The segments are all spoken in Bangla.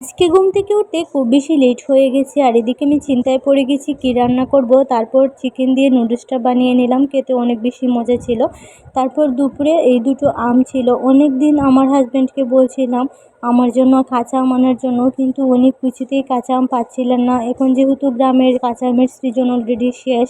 আজকে ঘুম থেকে উঠতে খুব বেশি লেট হয়ে গেছে, আর এদিকে আমি চিন্তায় পড়ে গেছি কী রান্না করব। তারপর চিকেন দিয়ে নুডলসটা বানিয়ে নিলাম, খেতে অনেক বেশি মজা ছিল। তারপর দুপুরে এই দুটো আম ছিল। অনেক দিন আমার হাজব্যান্ডকে বলছিলাম, আমার জন্য কাঁচা আম আনার জন্য। কিন্তু উনি কিছুতেই কাঁচা আম পাচ্ছিলেন না। এখন যেহেতু গ্রামের কাঁচা আমের সিজন অলরেডি শেষ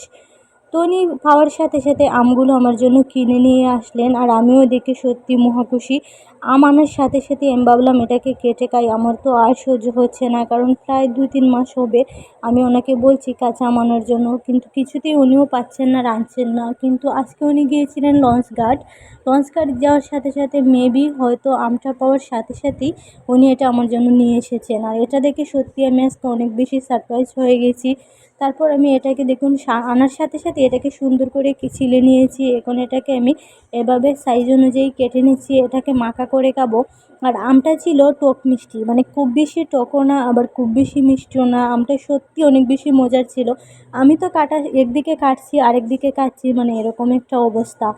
উনি খাওয়ার সাথে সাথে আমগুলো আমার জন্য কিনে নিয়ে আসলেন আর আমিও দেখে সত্যি মহাখুশি আম আনার সাথে সাথে আমি ভাবলাম, এটাকে কেটে খাই, আমার তো আর সহ্য হচ্ছে না, কারণ প্রায় দু তিন মাস হবে আমি ওনাকে বলছি কাঁচা আম আনার জন্য, কিন্তু কিছুতেই উনিও পাচ্ছেন না, রাঁধছেন না। কিন্তু আজকে উনি গিয়েছিলেন লঞ্চ গার্ড লঞ্চ গার্ড যাওয়ার সাথে সাথে মেবি হয়তো আমটা পাওয়ার সাথে সাথেই উনি এটা আমার জন্য নিয়ে এসেছেন। আর এটা দেখে সত্যি আমি আজকে অনেক বেশি সারপ্রাইজ হয়ে গেছি। তারপর আমি এটাকে দেখুন আনার সাথে সাথে এটাকে সুন্দর করে ছিলে নিয়েছি, এখন এটাকে আমি এভাবে সাইজ অনুযায়ী কেটে নিচ্ছি, এটাকে মাখা করে খাব। আর আমটা ছিল টক মিষ্টি মানে খুব বেশি টকও না, আবার খুব বেশি মিষ্টিও না, আমটা সত্যি অনেক বেশি মজার ছিল। আমি তো কাটা, একদিকে কাটছি, আরেকদিকে কাটছি মানে এরকম একটা অবস্থা।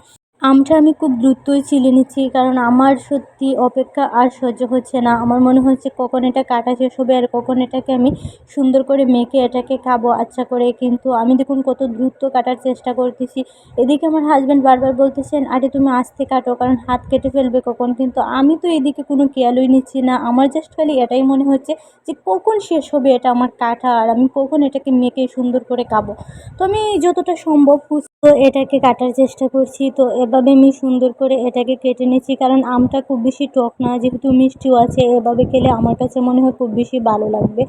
আমটা আমি খুব দ্রুতই ছিলে নিচ্ছি, কারণ আমার সত্যি অপেক্ষা আর সহ্য হচ্ছে না। আমার মনে হচ্ছে কখন এটা কাটা শেষ হবে আর কখন এটাকে আমি সুন্দর করে মেখে এটাকে খাব আচ্ছা করে। কিন্তু আমি দেখুন কত দ্রুত কাটার চেষ্টা করতেছি। এদিকে আমার হাজব্যান্ড বারবার বলতেছেন, আরে তুমি আস্তে কাটো, কারণ হাত কেটে ফেলবে কখন? কিন্তু আমি তো এদিকে কোনো কেয়ালই নিচ্ছি না। আমার জাস্ট খালি এটাই মনে হচ্ছে যে কখন শেষ হবে এটা আমার কাটা, আর আমি কখন এটাকে মেখে সুন্দর করে খাব। তো আমি যতটা সম্ভব তো এটাকে কাটার চেষ্টা করছি। তো এভাবে আমি সুন্দর করে এটাকে কেটে নিচ্ছি। কারণ আমটা খুব বেশি টক না, যেহেতু মিষ্টিও আছে, এভাবে খেলে আমার কাছে মনে হয় খুব বেশি ভালো লাগবে।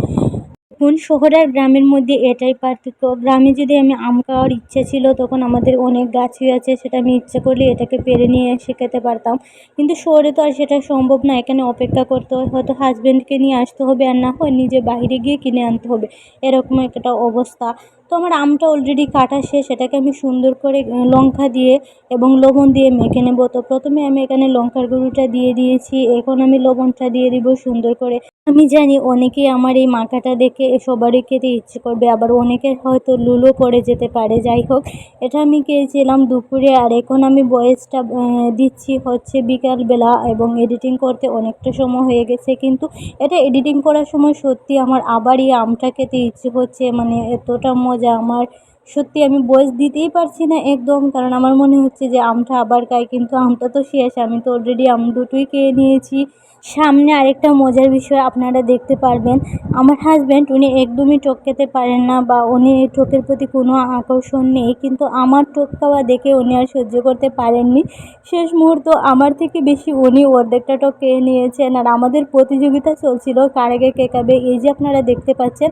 এখন শহর আর গ্রামের মধ্যে এটাই পার্থক্য। গ্রামে যদি আমি আম খাওয়ার ইচ্ছা ছিল, তখন আমাদের অনেক গাছই আছে, সেটা আমি ইচ্ছে করলে এটাকে পেরে নিয়ে এসে খেতে পারতাম। কিন্তু শহরে তো আর সেটা সম্ভব না, এখানে অপেক্ষা করতে হয়। হয়তো হাজব্যান্ডকে নিয়ে আসতে হবে আর না হয় নিজে বাইরে গিয়ে কিনে আনতে হবে। এরকম একটা অবস্থা। তো আমার আমটা অলরেডি কাটা শেষ, এটাকে আমি সুন্দর করে লঙ্কা দিয়ে এবং লবণ দিয়ে মেখে নেব। তো প্রথমে আমি এখানে লঙ্কার গুঁড়োটা দিয়ে দিয়েছি, এখন আমি লবণটা দিয়ে দিব সুন্দর করে। আমি জানি অনেকেই আমার এই মাখাটা দেখে সবারই খেতে ইচ্ছে করবে, আবার অনেকের হয়তো লুলো পড়ে যেতে পারে, যাই হোক। এটা আমি খেয়েছিলাম দুপুরে, আর এখন আমি বয়েসটা দিচ্ছি হচ্ছে বিকালবেলা এবং এডিটিং করতে অনেকটা সময় হয়ে গেছে, কিন্তু এটা এডিটিং করার সময় সত্যি আমার আবারই আমটা খেতে ইচ্ছে হচ্ছে মানে এতটা মজা আমার সত্যি আমি বয়স দিতেই পারছি না একদম, কারণ আমার মনে হচ্ছে যে আমটা আবার খাই, কিন্তু আমটা তো শেষ, আমি তো অলরেডি আম দুটোই খেয়ে নিয়েছি। সামনে আরেকটা মজার বিষয় আপনারা দেখতে পারবেন, আমার হাজব্যান্ড উনি একদমই টক খেতে পারেন না বা উনি টকের প্রতি কোনো আকর্ষণ নেই, কিন্তু আমার টক খাওয়া দেখে উনি আর সহ্য করতে পারেননি। শেষ মুহূর্ত আমার থেকে বেশি উনি অর্ধেকটা টক খেয়ে নিয়েছেন, আর আমাদের প্রতিযোগিতা চলছিল কার আগে কে খাবে, এই যে আপনারা দেখতে পাচ্ছেন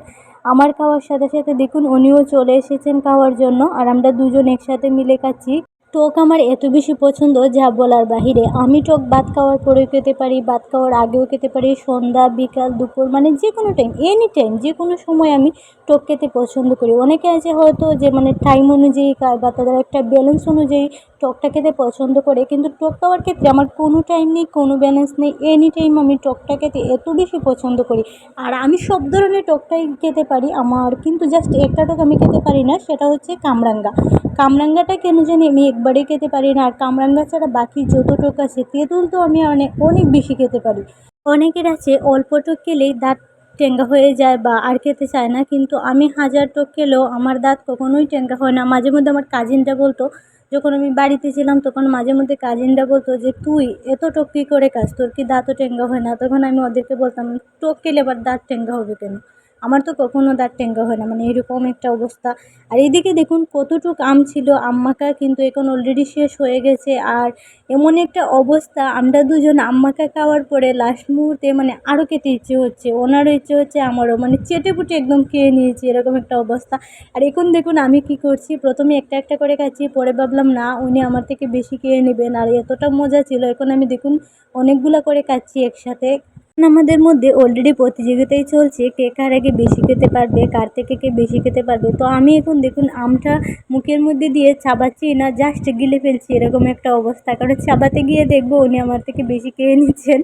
আমার খাওয়ার সাথে সাথে দেখুন উনিও চলে এসেছেন খাওয়ার জন্য আর আমরা দুজন একসাথে মিলে খাচ্ছি। টক আমার এত বেশি পছন্দ যা বলার বাহিরে। আমি টক ভাত খাওয়ার পরেও খেতে পারি ভাত খাওয়ার আগেও খেতে পারি, সন্ধ্যা, বিকাল, দুপুর মানে যে কোনো টাইম এনি টাইম যে কোনো সময় আমি টক খেতে পছন্দ করি। অনেকে আছে হয়তো যে মানে টাইম অনুযায়ী বা তাদের একটা ব্যালেন্স অনুযায়ী টকটা খেতে পছন্দ করে, কিন্তু টক খাওয়ার ক্ষেত্রে আমার কোনো টাইম নেই, কোনো ব্যালেন্স নেই এনি টাইম আমি টকটা খেতে এত বেশি পছন্দ করি। আর আমি সব ধরনের টকটাই খেতে পারি, আমার কিন্তু জাস্ট একটা টক আমি খেতে পারি না, সেটা হচ্ছে কামরাঙ্গা। কামরাঙ্গাটা কেন জানি আমি একবারেই খেতে পারি না। আর কামরাঙ্গা ছাড়া বাকি যত টোক আছে, তেঁতুল তো আমি অনেক অনেক বেশি খেতে পারি। অনেকের আছে অল্প টোক খেলেই দাঁত টেঙ্গা হয়ে যায় বা আর খেতে চায় না, কিন্তু আমি হাজার টোক খেলেও আমার দাঁত কখনোই টেঙ্গা হয় না। মাঝে মধ্যে আমার কাজিনটা বলতো, যখন আমি বাড়িতে ছিলাম, তখন মাঝে মধ্যে কাজিনরা বলতো যে, তুই এত টোক কী করে খাস? তোর কি দাঁতও টেঙ্গা হয় না? তখন আমি ওদেরকে বলতাম, টোক খেলে আবার দাঁত টেঙ্গা হবে কেন? আমার তো কখনও দাঁত টেঙ্গা হয় না মানে এরকম একটা অবস্থা। আর এদিকে দেখুন কতটুক আম ছিল আম মাখা কিন্তু এখন অলরেডি শেষ হয়ে গেছে। আর এমন একটা অবস্থা, আমরা দুজন আম মাখা খাওয়ার পরে লাস্ট মুহূর্তে মানে আরও খেতে ইচ্ছে হচ্ছে, ওনারও ইচ্ছে হচ্ছে, আমারও মানে চেটে পুটে একদম খেয়ে নিয়েছি, এরকম একটা অবস্থা। আর এখন দেখুন আমি কি করছি, প্রথমে একটা একটা করে খাচ্ছি, পরে ভাবলাম, না, উনি আমার থেকে বেশি খেয়ে নেবেন। আর এতটা মজা ছিল, এখন আমি দেখুন অনেকগুলো করে খাচ্ছি একসাথে। আমাদের মধ্যে অলরেডি প্রতিযোগিতাই চলছে, কে কার আগে বেশি খেতে পারবে, কার থেকে কে বেশি খেতে পারবে। তো আমি এখন দেখুন আমটা মুখের মধ্যে দিয়ে চাবাচ্ছি না জাস্ট গিলে ফেলছি, এরকম একটা অবস্থা। কারণ চাবাতে গিয়ে দেখব উনি আমার থেকে বেশি খেয়ে নিচ্ছেন।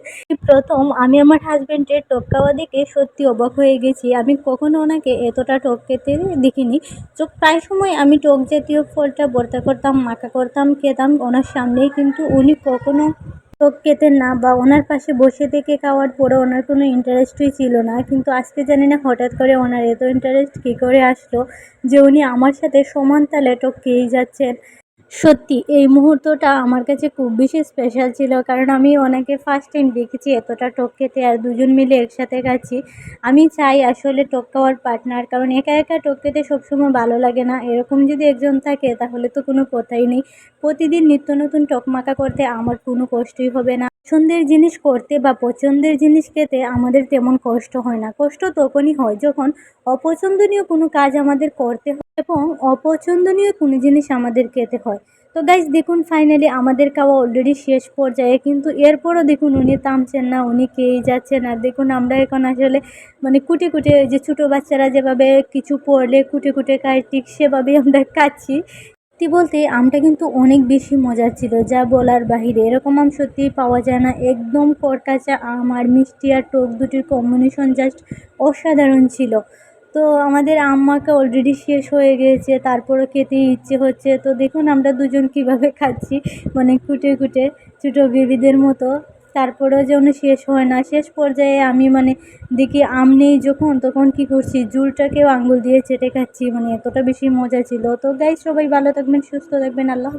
প্রথম আমি আমার হাজব্যান্ডের খাওয়া দেখে সত্যি অবাক হয়ে গেছি। আমি কখনো ওনাকে এতটা টক খেতে দেখিনি। তো প্রায় সময় আমি টক জাতীয় ফলটা ভর্তা করতাম, মাখা করতাম, খেতাম ওনার সামনেই, কিন্তু উনি কখনো টক কেটে না বা ওনার পাশে বসে থেকে খাওয়ার পরে ওনার কোনো ইন্টারেস্টই ছিল না। কিন্তু আজকে জানি না হঠাৎ করে ওনার এত ইন্টারেস্ট কী করে আসলো যে উনি আমার সাথে সমান তালে টক খেয়েই যাচ্ছেন। সত্যি, এই মুহূর্তটা আমার কাছে খুব বেশি স্পেশাল ছিল কারণ আমি ওনাকে ফার্স্ট টাইম দেখেছি, এতটা টক খেতে আর দুজন মিলে একসাথে খাচ্ছি। আমি চাই আসলে টক খাওয়ার পার্টনার কারণ একা একা টক খেতে সবসময় ভালো লাগে না। এরকম যদি একজন থাকে, তাহলে তো কোনো কথাই নেই। প্রতিদিন নিত্য নতুন টক মাখা করতে আমার কোনো কষ্টই হবে না। পছন্দের জিনিস করতে বা পছন্দের জিনিস খেতে আমাদের তেমন কষ্ট হয় না। কষ্ট তখনই হয় যখন অপছন্দনীয় কোনো কাজ আমাদের করতে হয় এবং অপছন্দনীয় কোনো জিনিস আমাদের খেতে হয়। তো গাইজ দেখুন ফাইনালি আমাদের খাওয়া অলরেডি শেষ পর্যায়ে, কিন্তু এরপরও দেখুন উনি থামছেন না, উনি খেয়েই যাচ্ছেন আর দেখুন আমরা এখন আসলে মানে কুটে কুটে যে ছোটো বাচ্চারা যেভাবে কিছু পড়লে কুটে কুটে খায়, ঠিক সেভাবেই আমরা খাচ্ছি। সত্যি বলতে আমটা কিন্তু অনেক বেশি মজার ছিল, যা বলার বাহিরে। এরকম আম সত্যিই পাওয়া যায় না। একদম করকাচা আম আর মিষ্টি আর টক দুটির কম্বিনেশন জাস্ট অসাধারণ ছিল। তো আমাদের আম অলরেডি শেষ হয়ে গিয়েছে তারপরও খেতে ইচ্ছে হচ্ছে। তো দেখুন আমরা দুজন কীভাবে খাচ্ছি মানে কুটে কুটে ছোটো বেবিদের মতো। তারপরেও যেন শেষ হয় না। শেষ পর্যায়ে আমি মানে দেখি আম নেই যখন, তখন কি করছি, জুলটাকেও আঙ্গুল দিয়ে চেটে খাচ্ছি। মানে এতটা বেশি মজা ছিল। তো গাই সবাই ভালো থাকবেন, সুস্থ থাকবেন। আল্লাহ